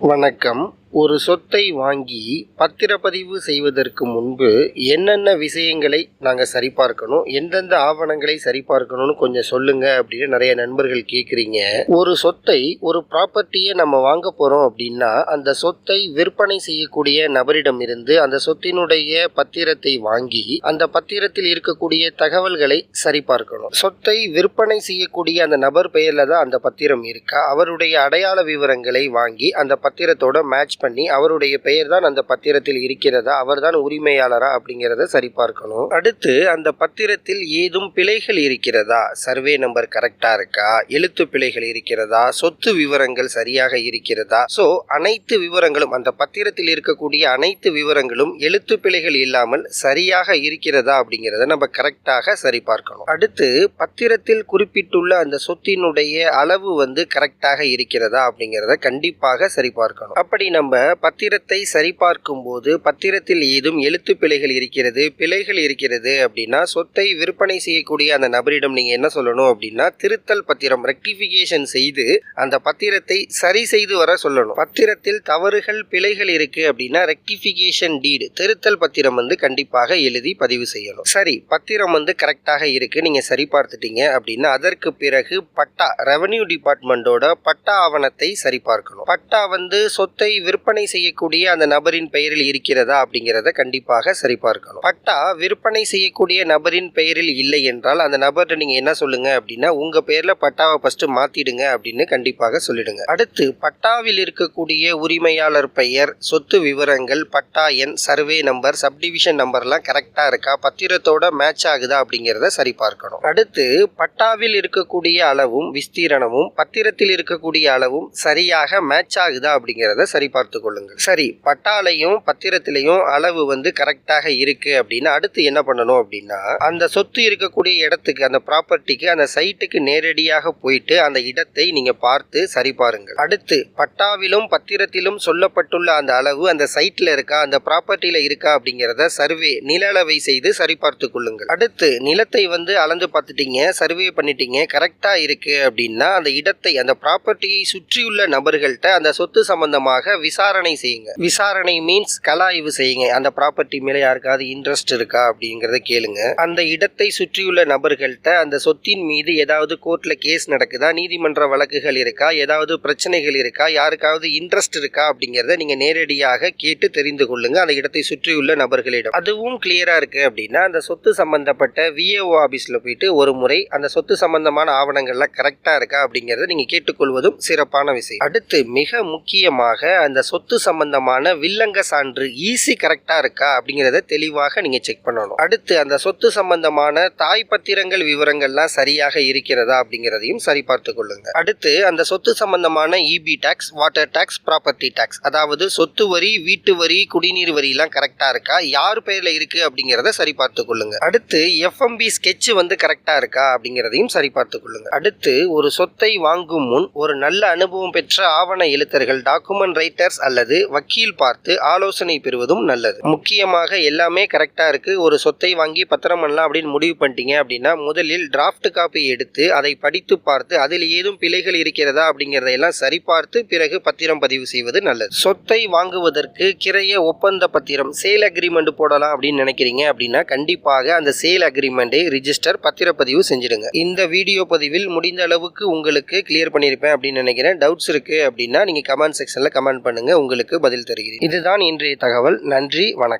வணக்கம். ஒரு சொத்தை வாங்கி பத்திரப்பதிவு செய்வதற்கு முன்பு என்னென்ன விஷயங்களை நாங்கள் சரிபார்க்கணும் எந்தெந்த ஆவணங்களை சரிபார்க்கணும்னு கொஞ்சம் சொல்லுங்க அப்படின்னு நிறைய நண்பர்கள் கேட்குறீங்க ஒரு சொத்தை ஒரு ப்ராப்பர்ட்டியை நம்ம வாங்க போகிறோம் அப்படின்னா அந்த சொத்தை விற்பனை செய்யக்கூடிய நபரிடம் இருந்து அந்த சொத்தினுடைய பத்திரத்தை வாங்கி அந்த பத்திரத்தில் இருக்கக்கூடிய தகவல்களை சரிபார்க்கணும். சொத்தை விற்பனை செய்யக்கூடிய அந்த நபர் பெயரில் தான் அந்த பத்திரம் இருக்கா? அவருடைய அடையாள விவரங்களை வாங்கி அந்த பத்திரத்தோட மேட்ச் பண்ணி அவருடைய பெயர் தான் அந்த பத்திரத்தில் இருக்கிறதா அவர்தான் உரிமையாளரா அப்படிங்கிறத சரிபார்க்கணும். அடுத்து அந்த பத்திரத்தில் ஏதும் பிழைகள் இருக்கிறதா? சர்வே நம்பர் கரெக்டா இருக்கா? எழுத்து பிழைகள் இருக்கிறதா? சொத்து விவரங்கள் சரியாக இருக்கிறதா? சோ அனைத்து விவரங்களும் அந்த பத்திரத்தில் இருக்கக்கூடிய அனைத்து விவரங்களும் எழுத்து பிழைகள் இல்லாமல் சரியாக இருக்கிறதா அப்படிங்கிறத நம்ம கரெக்டாக சரிபார்க்கணும். அடுத்து பத்திரத்தில் குறிப்பிட்டுள்ள அந்த சொத்தினுடைய அளவு வந்து கரெக்டாக இருக்கிறதா அப்படிங்கிறத கண்டிப்பாக சரிபார்க்கணும். அப்படி நம்ம நம்ம பத்திரத்தை சரிபார்க்கும்போது பத்திரத்தில் ஏதும் எழுத்து பிழைகள் இருக்கிறது பிழைகள் இருக்கிறது அப்படின்னா சொத்தை விற்பனை செய்யக்கூடிய அந்த நபரிடம் நீங்கள் என்ன சொல்லணும் அப்படின்னா திருத்தல் பத்திரம் ரெக்டிஃபிகேஷன் செய்து அந்த பத்திரத்தை சரி செய்து வர சொல்லணும். பத்திரத்தில் தவறுகள் பிழைகள் இருக்கு அப்படின்னா ரெக்டிஃபிகேஷன் டீடு திருத்தல் பத்திரம் வந்து கண்டிப்பாக எழுதி பதிவு செய்யணும். சரி பத்திரம் வந்து கரெக்டாக இருக்கு நீங்கள் சரி பார்த்துட்டீங்க அப்படின்னா அதற்கு பிறகு பட்டா ரெவன்யூ டிபார்ட்மெண்டோட பட்டா ஆவணத்தை சரிபார்க்கணும். பட்டா வந்து சொத்தை விற்பனை விற்பனை செய்யக்கூடிய அந்த நபரின் பெயரில் இருக்கிறதா அப்படிங்கிறத கண்டிப்பாக சரிபார்க்கணும். பட்டா விற்பனை செய்யக்கூடிய நபரின் பெயரில் இல்லை என்றால் அந்த நபர்கிட்ட நீங்க என்ன சொல்லுங்க அப்படின்னா உங்க பெயர்ல பட்டாவை ஃபர்ஸ்ட் மாத்திடுங்க அப்படின்னு கண்டிப்பாக சொல்லிடுங்க. அடுத்து பட்டாவில் இருக்கக்கூடிய உரிமையாளர் பெயர் சொத்து விவரங்கள் பட்டா எண் சர்வே நம்பர் சப்டிவிஷன் நம்பர்லாம் கரெக்டா இருக்கா பத்திரத்தோட மேட்ச் ஆகுதா அப்படிங்கிறத சரிபார்க்கணும். அடுத்து பட்டாவில் இருக்கக்கூடிய அளவும் விஸ்தீரணமும் பத்திரத்தில் இருக்கக்கூடிய அளவும் சரியாக மேட்ச் ஆகுதா அப்படிங்கிறத பார்த்து கொள்ளுங்கள் சரி பட்டாலையும் பத்திரத்திலையும் அளவு வந்து கரெக்டாக இருக்கு அப்படின்னா அடுத்து என்ன பண்ணணும் அப்படின்னா அந்த சொத்து இருக்கக்கூடிய இடத்துக்கு அந்த ப்ராப்பர்ட்டிக்கு அந்த சைட்டுக்கு நேரடியாக போயிட்டு அந்த இடத்தை நீங்க பார்த்து சரி பாருங்கள். அடுத்து பட்டாவிலும் பத்திரத்திலும் சொல்லப்பட்டுள்ள அந்த அளவு அந்த சைட்ல இருக்கா அந்த ப்ராப்பர்ட்டியில இருக்கா அப்படிங்கிறத சர்வே நில அளவை செய்து சரிபார்த்து கொள்ளுங்கள். அடுத்து நிலத்தை வந்து அளந்து பார்த்துட்டீங்க சர்வே பண்ணிட்டீங்க கரெக்டா இருக்கு அப்படின்னா அந்த இடத்தை அந்த ப்ராப்பர்ட்டியை சுற்றியுள்ள நபர்கள்ட்ட அந்த சொத்து சம்பந்தமாக விசாரணை செய்யுங்க. விசாரணை மீன்ஸ் கலாய்வு செய்யுங்க. அந்த ப்ராப்பர்ட்டி மேலே யாருக்காவது இன்ட்ரெஸ்ட் இருக்கா அப்படிங்கறத கேளுங்க. அந்த இடத்தை சுற்றியுள்ள நபர்கள்ட்ட அந்த சொத்தின் மீது ஏதாவது கோர்ட்ல கேஸ் நடக்குதா? நீதிமன்ற வழக்குகள் இருக்கா? ஏதாவது பிரச்சனைகள் இருக்கா? யாருக்காவது இன்ட்ரெஸ்ட் இருக்கா? அப்படிங்கறத நீங்க நேரடியாக கேட்டு தெரிந்து கொள்ளுங்க. அந்த இடத்தை சுற்றியுள்ள நபர்களிடம். அதுவும் கிளியரா இருக்கு அப்படின்னா அந்த சொத்து சம்பந்தப்பட்ட விஏஓ ஆபீஸ்ல போயிட்டு ஒரு முறை அந்த சொத்து சம்பந்தமான ஆவணங்கள்லாம் கரெக்டா இருக்கா அப்படிங்கறத நீங்க கேட்டுக்கொள்வதும் சிறப்பான விஷயம். அடுத்து மிக முக்கியமாக அந்த சொத்து சம்பந்தமான வில்லங்க சான்று ஈஸி கரெக்டாக இருக்கா அப்படிங்கிறத தெளிவாக நீங்கள் செக் பண்ணணும். அடுத்து அந்த சொத்து சம்பந்தமான தாய் பத்திரங்கள் விவரங்கள்லாம் சரியாக இருக்கிறதா அப்படிங்கிறதையும் சரி பார்த்து கொள்ளுங்க. அடுத்து அந்த சொத்து சம்பந்தமான EB tax water tax property tax அதாவது சொத்து வரி வீட்டு வரி குடிநீர் வரியெல்லாம் கரெக்டாக இருக்கா யார் பேரில் இருக்கு அப்படிங்கிறத சரி பார்த்து கொள்ளுங்க. அடுத்து எஃப்எம்பி ஸ்கெட்ச் வந்து கரெக்டாக இருக்கா அப்படிங்கிறதையும் சரி பார்த்து கொள்ளுங்க. அடுத்து ஒரு சொத்தை வாங்கும் முன் ஒரு நல்ல அனுபவம் பெற்ற ஆவண எழுத்தர்கள் டாக்குமெண்ட் ரைட்டர்ஸ் அல்லது வக்கீல் பார்த்து ஆலோசனை பெறுவதும் நல்லது. முக்கியமாக எல்லாமே கரெக்டாக இருக்குது ஒரு சொத்தை வாங்கி பத்திரம் பண்ணலாம் அப்படின்னு முடிவு பண்ணிட்டீங்க அப்படின்னா முதலில் டிராஃப்ட் காப்பி எடுத்து அதை படித்து பார்த்து அதில் ஏதும் பிழைகள் இருக்கிறதா அப்படிங்கிறதையெல்லாம் சரிபார்த்து பிறகு பத்திரம் பதிவு செய்வது நல்லது. சொத்தை வாங்குவதற்கு கிரைய ஒப்பந்த பத்திரம் சேல் அக்ரிமெண்ட் போடலாம் அப்படின்னு நினைக்கிறீங்க அப்படின்னா கண்டிப்பாக அந்த சேல் அக்ரிமெண்ட்டை ரிஜிஸ்டர் பத்திரப்பதிவு செஞ்சிடுங்க. இந்த வீடியோ பதிவில் முடிந்த அளவுக்கு உங்களுக்கு கிளியர் பண்ணியிருப்பேன் அப்படின்னு நினைக்கிறேன். டவுட்ஸ் இருக்குது அப்படின்னா நீங்கள் கமெண்ட் செக்ஷனில் கமெண்ட் பண்ணுங்க. உங்களுக்கு பதில் தருகிறேன். இதுதான் இன்றைய தகவல். நன்றி வணக்கம்.